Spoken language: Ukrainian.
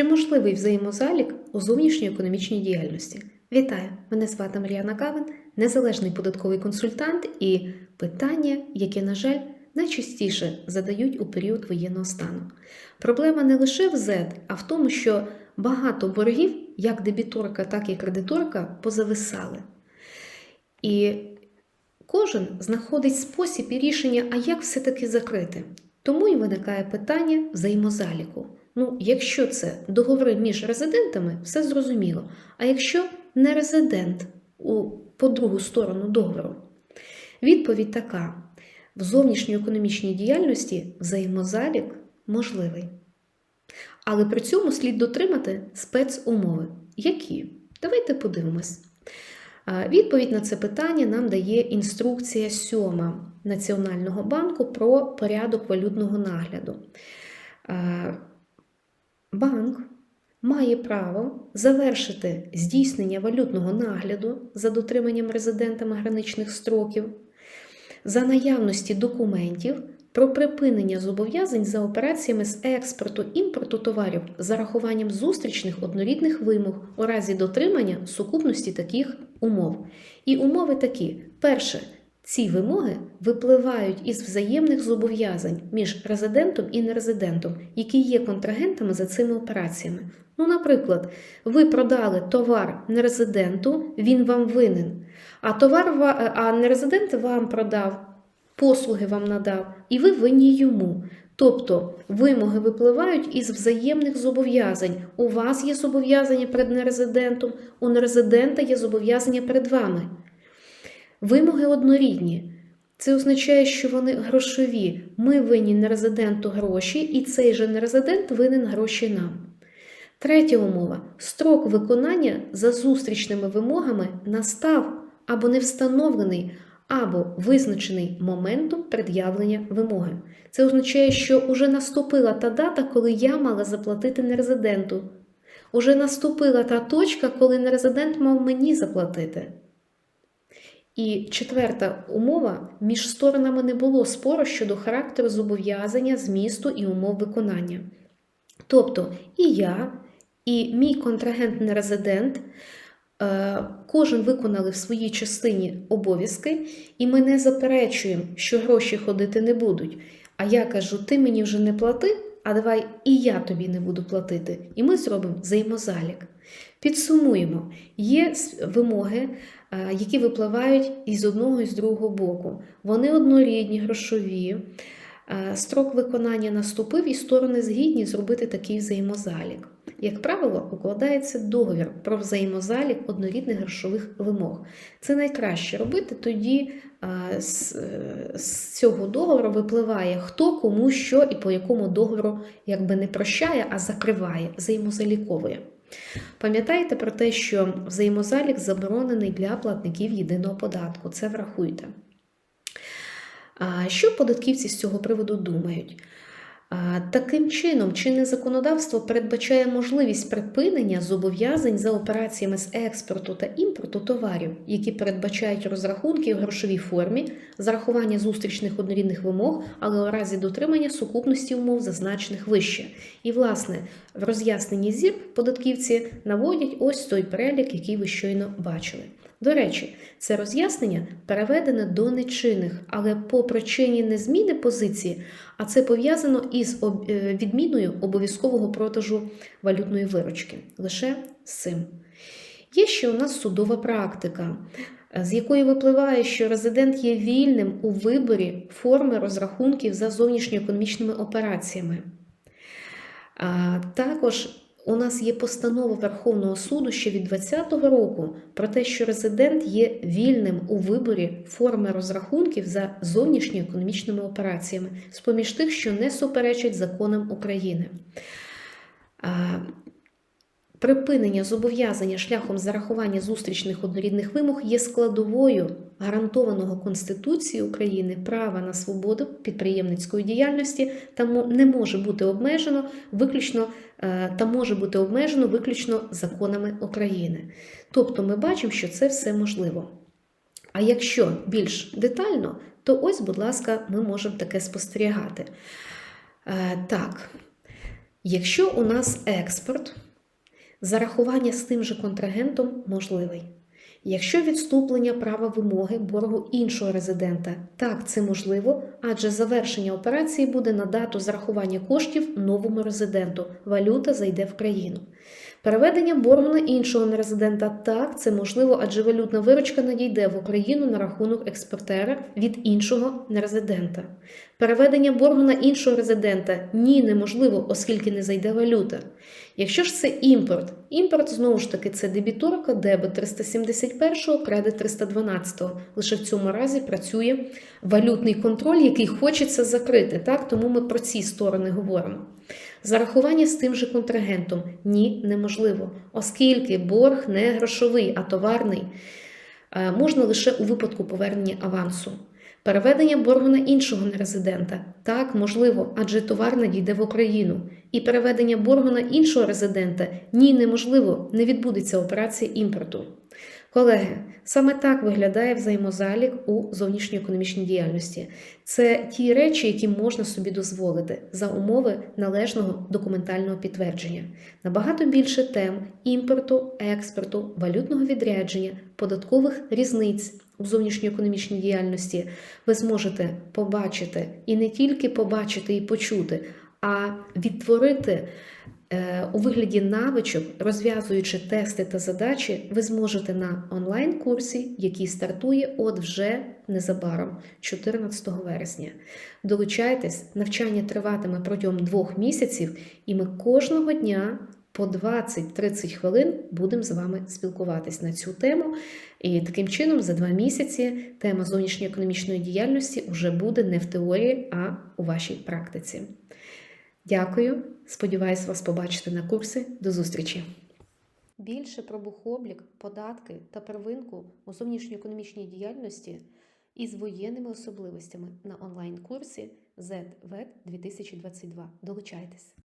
Чи можливий взаємозалік у зовнішньої економічній діяльності? Вітаю! Мене звати Мар'яна Кавин, незалежний податковий консультант, і питання, яке, на жаль, найчастіше задають у період воєнного стану. Проблема не лише в Z, а в тому, що багато боргів, як дебіторка, так і кредиторка, позависали. І кожен знаходить спосіб і рішення, а як все-таки закрити. Тому і виникає питання взаємозаліку. Ну, якщо це договори між резидентами, все зрозуміло. А якщо не резидент у, по другу сторону договору? Відповідь така: в зовнішньоекономічній діяльності взаємозалік можливий. Але при цьому слід дотримати спецумови. Які? Давайте подивимось. Відповідь на це питання нам дає інструкція 7 Національного банку про порядок валютного нагляду. Банк має право завершити здійснення валютного нагляду за дотриманням резидентами граничних строків за наявності документів про припинення зобов'язань за операціями з експорту імпорту товарів за рахуванням зустрічних однорідних вимог у разі дотримання сукупності таких умов. І умови такі: перше. Ці вимоги випливають із взаємних зобов'язань між резидентом і нерезидентом, які є контрагентами за цими операціями. Ну, наприклад, ви продали товар нерезиденту, він вам винен, а товар ва- а нерезидент вам продав, послуги вам надав, і ви винні йому. Тобто вимоги випливають із взаємних зобов'язань. У вас є зобов'язання перед нерезидентом, у нерезидента є зобов'язання перед вами. Вимоги однорідні. Це означає, що вони грошові. Ми винні нерезиденту гроші, і цей же нерезидент винен гроші нам. Третя умова: строк виконання за зустрічними вимогами настав або не встановлений, або визначений моментом пред'явлення вимоги. Це означає, що уже наступила та дата, коли я мала заплатити нерезиденту. Уже наступила та точка, коли нерезидент мав мені заплатити. І четверта умова: між сторонами не було спору щодо характеру зобов'язання, змісту і умов виконання. Тобто і я, і мій контрагент-нерезидент, е, кожен виконали в своїй частині обов'язки, і ми не заперечуємо, що гроші ходити не будуть. А я кажу: ти мені вже не плати, а давай і я тобі не буду платити. І ми зробимо взаємозалік. Підсумуємо, є вимоги, які випливають із одного і з другого боку. Вони однорідні, грошові. Е, Строк виконання наступив, і сторони згідні зробити такий взаємозалік. Як правило, укладається договір про взаємозалік однорідних грошових вимог. Це найкраще робити тоді е, е, з цього договору випливає, хто кому що і по якому договору якби не прощає, а закриває, взаємозаліковує. Пам'ятайте про те, що взаємозалік заборонений для платників єдиного податку. Це врахуйте. Що податківці з цього приводу думають? Таким чином, чинне законодавство передбачає можливість припинення зобов'язань за операціями з експорту та імпорту товарів, які передбачають розрахунки в грошовій формі, зарахування зустрічних однорідних вимог, але у разі дотримання сукупності умов, зазначених вище. І, власне, в роз'ясненні ЗІР податківці наводять ось той перелік, який ви щойно бачили. До речі, це роз'яснення переведене до нечинних, але по причині не зміни позиції, а це пов'язано із е, відміною обов'язкового продажу валютної виручки. Лише з цим. Є ще у нас судова практика, е, з якої випливає, що резидент є вільним у виборі форми розрахунків за зовнішньоекономічними операціями. Також у нас є постанова Верховного суду ще від 2020 року про те, що резидент є вільним у виборі форми розрахунків за зовнішньоекономічними операціями, з поміж тих, що не суперечать законам України. Припинення зобов'язання шляхом зарахування зустрічних однорідних вимог є складовою гарантованого Конституцією України права на свободу підприємницької діяльності та не може бути обмежено виключно е, та може бути обмежено виключно законами України. Тобто ми бачимо, що це все можливо. А якщо більш детально, то ось, будь ласка, ми можемо таке спостерігати. Е, Так. Якщо у нас експорт, зарахування з тим же контрагентом можливий. Якщо відступлення права вимоги боргу іншого резидента, так це можливо, адже завершення операції буде на дату зарахування коштів новому резиденту. Валюта зайде в країну. Переведення боргу на іншого нерезидента так, це можливо, адже валютна виручка надійде в Україну на рахунок експортера від іншого нерезидента. Переведення боргу на іншого резидента ні, неможливо, оскільки не зайде валюта. Якщо ж це імпорт, імпорт знову ж таки це дебіторка, дебет 371, кредит 312. Лише в цьому разі працює валютний контроль, який хочеться закрити. Так, тому ми про ці сторони говоримо. Зарахування з тим же контрагентом ні, неможливо, оскільки борг не грошовий, а товарний, Е, можна лише у випадку повернення авансу. Переведення боргу на іншого нерезидента так можливо, адже товар надійде в Україну. І переведення боргу на іншого резидента ні, неможливо, не відбудеться операція імпорту. Колеги, саме так виглядає взаємозалік у зовнішньоекономічній діяльності. Це ті речі, які можна собі дозволити за умови належного документального підтвердження. Набагато більше тем імпорту, експорту, валютного відрядження, податкових різниць у зовнішньоекономічній діяльності ви зможете побачити і не тільки побачити і почути, а відтворити. Е, У вигляді навичок, розв'язуючи тексти та задачі, ви зможете на онлайн-курсі, який стартує от вже незабаром, 14 вересня. Долучайтесь, навчання триватиме протягом двох місяців, і ми кожного дня по 20-30 хвилин будемо з вами спілкуватись на цю тему. І таким чином, за два місяці тема зовнішньоекономічної діяльності вже буде не в теорії, а у вашій практиці. Дякую. Сподіваюсь вас побачити на курсі. До зустрічі. Більше про бухоблік, податки та первинку у зовнішньоекономічній діяльності із воєнними особливостями на онлайн-курсі ZVET 2022. Долучайтесь!